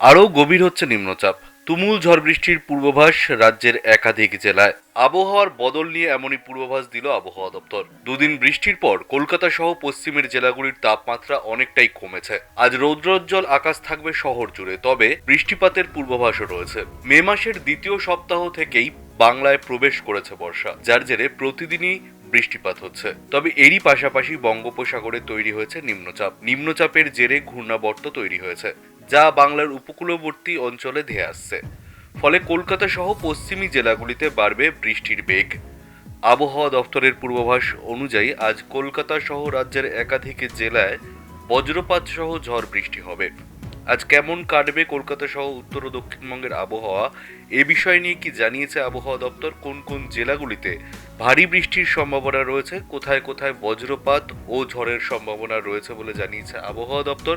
আরও গভীর হচ্ছে নিম্নচাপ। তুমুল ঝড় বৃষ্টির পূর্বাভাস রাজ্যের একাধিক জেলায়। আবহাওয়ার বদল নিয়ে এমনই পূর্বাভাস দিল আবহাওয়া দপ্তর। দুদিন বৃষ্টির পর কলকাতা সহ পশ্চিমের জেলাগুলির তাপমাত্রা অনেকটাই কমেছে। আজ রৌদ্রোজ্জ্বল আকাশ থাকবে শহর জুড়ে, তবে বৃষ্টিপাতের পূর্বাভাসও রয়েছে। মে মাসের দ্বিতীয় সপ্তাহ থেকেই বাংলায় প্রবেশ করেছে বর্ষা, যার জেরে প্রতিদিনই বৃষ্টিপাত হচ্ছে। তবে এরই পাশাপাশি বঙ্গোপসাগরে তৈরি হয়েছে নিম্নচাপ। নিম্নচাপের জেরে ঘূর্ণাবর্ত তৈরি হয়েছে। যা বাংলার উপকূলবর্তী অঞ্চলে ধেয়ে আসছে। ফলে কলকাতা সহ পশ্চিমী জেলাগুলিতে বাড়বে বৃষ্টির বেগ। আবহাওয়া দফতরের পূর্বাভাস অনুযায়ী আজ কলকাতা সহ রাজ্যের একাধিক জেলায় বজ্রপাত সহ ঝড় বৃষ্টি হবে। আজ কেমন কাটবে কলকাতা সহ উত্তর ও দক্ষিণবঙ্গের আবহাওয়া, এ বিষয় নিয়ে কি জানিয়েছে আবহাওয়া দপ্তর? কোন কোন জেলাগুলিতে ভারী বৃষ্টির সম্ভাবনা রয়েছে? কোথায় কোথায় বজ্রপাত ও ঝড়ের সম্ভাবনা রয়েছে বলে জানিয়েছে আবহাওয়া দপ্তর?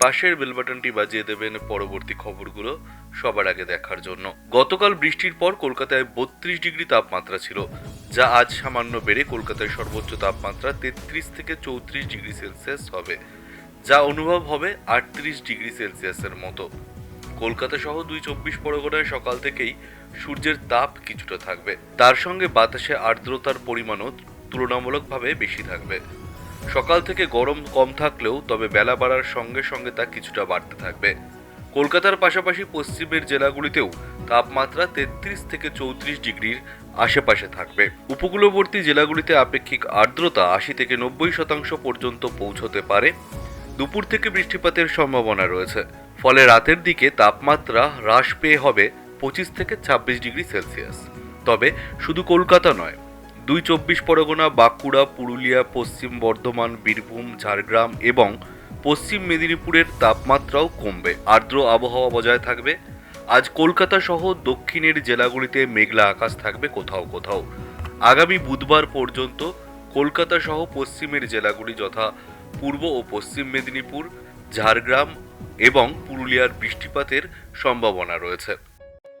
পাশের বেল বাটনটি বাজিয়ে দেবেন পরবর্তী খবরগুলো সবার আগে দেখার জন্য। গতকাল বৃষ্টির পর কলকাতায় বত্রিশ ডিগ্রি তাপমাত্রা ছিল, যা আজ সামান্য বেড়ে কলকাতায় সর্বোচ্চ তাপমাত্রা তেত্রিশ থেকে চৌত্রিশ ডিগ্রি সেলসিয়াস হবে, যা অনুভব হবে আটত্রিশ ডিগ্রি সেলসিয়াসের মতো। কলকাতা সহ দুই চব্বিশ পরগনায় সকাল থেকেই সূর্যের তাপ কিছুটা থাকবে। তার সঙ্গে বাতাসে আর্দ্রতার পরিমাণও তুলনামূলকভাবে বেশি থাকবে। সকাল থেকে গরম কম থাকলেও তবে বেলা বাড়ার সঙ্গে সঙ্গে তা কিছুটা বাড়তে থাকবে। কলকাতার পাশাপাশি পশ্চিমের জেলাগুলিতেও তাপমাত্রা তেত্রিশ থেকে চৌত্রিশ ডিগ্রির আশেপাশে থাকবে। উপকূলবর্তী জেলাগুলিতে আপেক্ষিক আর্দ্রতা আশি থেকে নব্বই শতাংশ পর্যন্ত পৌঁছতে পারে। দুপুর থেকে বৃষ্টিপাতের সম্ভাবনা রয়েছে। ফলে রাতের দিকে তাপমাত্রা হ্রাস পেয়ে হবে পঁচিশ থেকে ছাব্বিশ ডিগ্রি সেলসিয়াস। তবে শুধু কলকাতা নয় দুই চব্বিশ পরগনা, বাঁকুড়া, পুরুলিয়া, পশ্চিম বর্ধমান, বীরভূম, ঝাড়গ্রাম এবং পশ্চিম মেদিনীপুরের তাপমাত্রাও কমবে। আর্দ্র আবহাওয়া বজায় থাকবে। আজ কলকাতা সহ দক্ষিণের জেলাগুলিতে মেঘলা আকাশ থাকবে কোথাও কোথাও। আগামী বুধবার পর্যন্ত কলকাতা সহ পশ্চিমের জেলাগুলি যথা পূর্ব ও পশ্চিম মেদিনীপুর, ঝাড়গ্রাম এবং পুরুলিয়ার বৃষ্টিপাতের সম্ভাবনা রয়েছে।